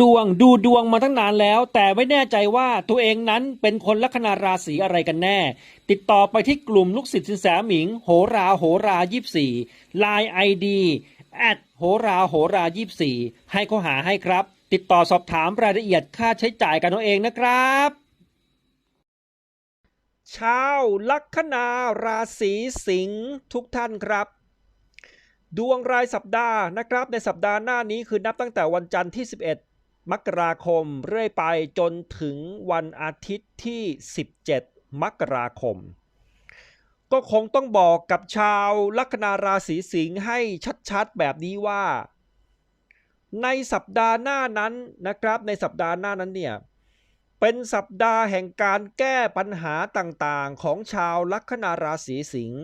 ดวงดูดวงมาตั้งนานแล้ว แต่ไม่แน่ใจว่าตัวเองนั้นเป็นคนลัคนาราศีอะไรกันแน่ ติดต่อไปที่กลุ่มลูกศิษย์สินแสหมิง โหราโหรายี่สี่ไลน์ไอดีแอดโหราโหรายี่สี่ให้เขาหาให้ครับ ติดต่อสอบถามรายละเอียดค่าใช้จ่ายกันเอาเองนะครับชาวลัคนาราศีสิงห์ทุกท่านครับดวงรายสัปดาห์นะครับในสัปดาห์หน้านี้คือนับตั้งแต่วันจันทร์ที่ 11 มกราคมเรื่อยไปจนถึงวันอาทิตย์ที่ 17 มกราคม ก็คงต้องบอกกับชาวลัคนาราศีสิงห์ให้ชัดๆแบบนี้ว่า ในสัปดาห์หน้านั้นนะครับ ในสัปดาห์หน้านั้นเนี่ยเป็นสัปดาห์แห่งการแก้ปัญหาต่างๆ ของชาวลัคนาราศีสิงห์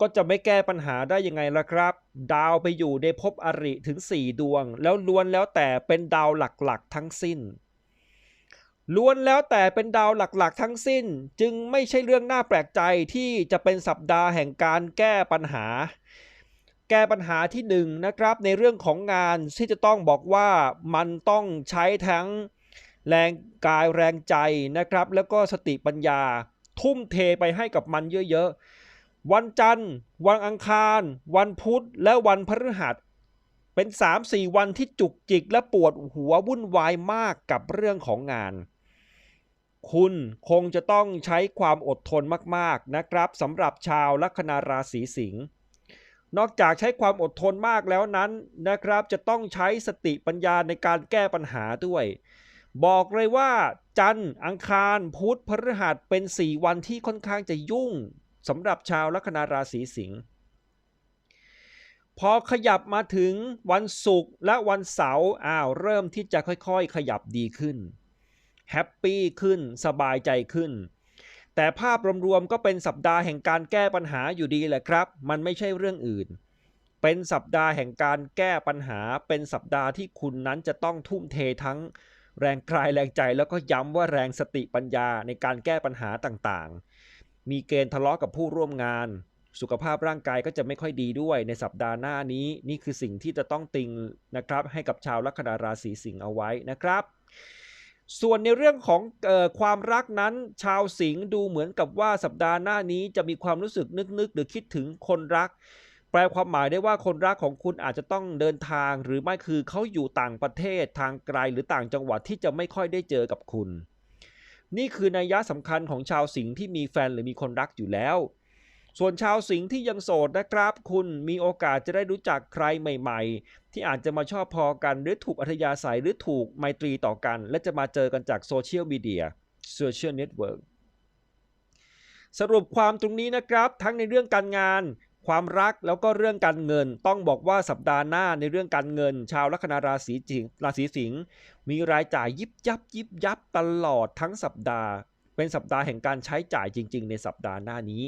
ก็จะไม่แก้ปัญหาได้ยังไงล่ะครับ ดาวไปอยู่ในภพอริถึง 4 ดวง แล้วล้วนแล้วแต่เป็นดาวหลักๆทั้งสิ้น ล้วนแล้วแต่เป็นดาวหลักๆ ทั้งสิ้น จึงไม่ใช่เรื่องน่าแปลกใจที่จะเป็นสัปดาห์แห่งการแก้ปัญหา แก้ปัญหาที่หนึ่งนะครับ ในเรื่องของงานที่จะต้องบอกว่ามันต้องใช้ทั้งแรงกายแรงใจนะครับ แล้วก็สติปัญญา ทุ่มเทไปให้กับมันเยอะๆ วันจันทร์ วันอังคาร วันพุธ และวันพฤหัส เป็น 3-4 วันที่จุกจิกและปวดหัววุ่นวายมากกับเรื่องของงาน คุณคงจะต้องใช้ความอดทนมากๆนะครับสำหรับชาวลัคนาราศีสิงห์นอกจากใช้ความอดทนมากแล้วนั้นนะครับ จะต้องใช้สติปัญญาในการแก้ปัญหาด้วย บอกเลยว่า จันทร์ อังคาร พุธพฤหัสเป็น 4 วันที่ค่อนข้างจะยุ่ง สำหรับชาวลัคนาราศีสิงห์พอขยับมาถึงวันศุกร์และวันเสาร์อ้าวเริ่มที่จะค่อยๆ ขยับดีขึ้นแฮปปี้ขึ้นสบายใจขึ้น แต่ภาพรวมๆก็เป็นสัปดาห์แห่งการแก้ปัญหาอยู่ดีแหละครับ มันไม่ใช่เรื่องอื่น เป็นสัปดาห์แห่งการแก้ปัญหา เป็นสัปดาห์ที่คุณนั้นจะต้องทุ่มเททั้งแรงกายแรงใจแล้วก็ย้ำว่าแรงสติปัญญาในการแก้ปัญหาต่างๆ มีเกณฑ์ทะเลาะกับผู้ร่วมงาน สุขภาพร่างกายก็จะไม่ค่อยดีด้วยในสัปดาห์หน้านี้ นี่คือสิ่งที่จะต้องติงนะครับ ให้กับชาวลัคนาราศีสิงห์เอาไว้นะครับ ส่วนในเรื่องของออความรักนั้น ชาวสิงห์ดูเหมือนกับว่าสัปดาห์หน้านี้จะมีความรู้สึกนึกๆ หรือคิดถึงคนรักแปลความหมายได้ว่าคนรักของคุณอาจจะต้องเดินทางหรือไม่คือเขาอยู่ต่างประเทศทางไกลหรือต่างจังหวัดที่จะไม่ค่อยได้เจอกับคุณ นี่คือนัยยะสำคัญของชาวสิงห์ที่มีแฟนหรือมีคนรักอยู่แล้ว ส่วนชาวสิงห์ที่ยังโสดนะครับ คุณมีโอกาสจะได้รู้จักใครใหม่ ๆ ที่อาจจะมาชอบพอกัน หรือถูกอัธยาศัยหรือถูกไมตรีต่อกัน และจะมาเจอกันจากโซเชียลมีเดียโซเชียลเน็ตเวิร์กสรุปความตรงนี้นะครับ ทั้งในเรื่องการงาน ความรักแล้วก็เรื่องการเงินต้องบอกว่าสัปดาห์หน้าในเรื่องการเงิน ชาวลัคนาราศีสิงราศีสิงห์มีรายจ่ายยิบยับยิบยับตลอดทั้งสัปดาห์ เป็นสัปดาห์แห่งการใช้จ่ายจริง ๆ ในสัปดาห์หน้านี้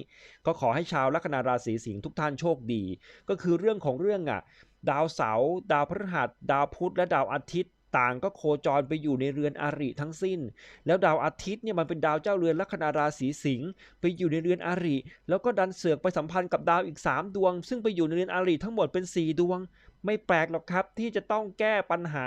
ก็ขอให้ชาวลัคนาราศีสิงห์ทุกท่านโชคดี ก็คือเรื่องของเรื่องอะดาวเสาร์ดาวพฤหัส ดาวพุธและดาวอาทิตย์ ต่างก็โคจรไปอยู่ในเรือนอาริทั้งสิ้น แล้วดาวอาทิตย์เนี่ยมันเป็นดาวเจ้าเรือนลัคนาราศีสิงห์ไปอยู่ในเรือนอาริ แล้วก็ดันเสือกไปสัมพันธ์กับดาวอีก 3 ดวง ซึ่งไปอยู่ในเรือนอาริทั้งหมดเป็น 4 ดวง ไม่แปลกหรอกครับที่จะต้องแก้ปัญหา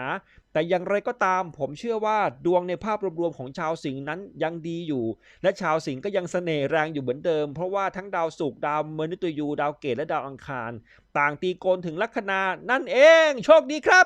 แต่อย่างไรก็ตาม ผมเชื่อว่าดวงในภาพรวมๆของชาวสิงห์นั้นยังดีอยู่ และชาวสิงห์ก็ยังเสน่ห์แรงอยู่เหมือนเดิม เพราะว่าทั้งดาวศุกร์ดาวมฤตยูดาวเกตและดาวอังคาร ต่างตีโกนถึงลัคนานั่นเอง โชคดีครับ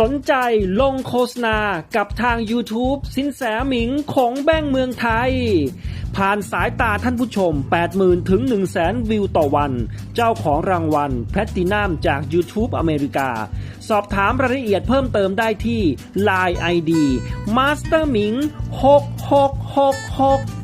สนใจลงโฆษณากับทาง YouTube สินแสหมิงของแบงเมืองไทย ผ่านสายตาท่านผู้ชม 80,000 ถึง 100,000 วิวต่อวัน เจ้าของรางวัลแพลตตินัมจาก YouTube อเมริกา สอบถามรายละเอียดเพิ่มเติมได้ที่ Line ID Master หมิง6666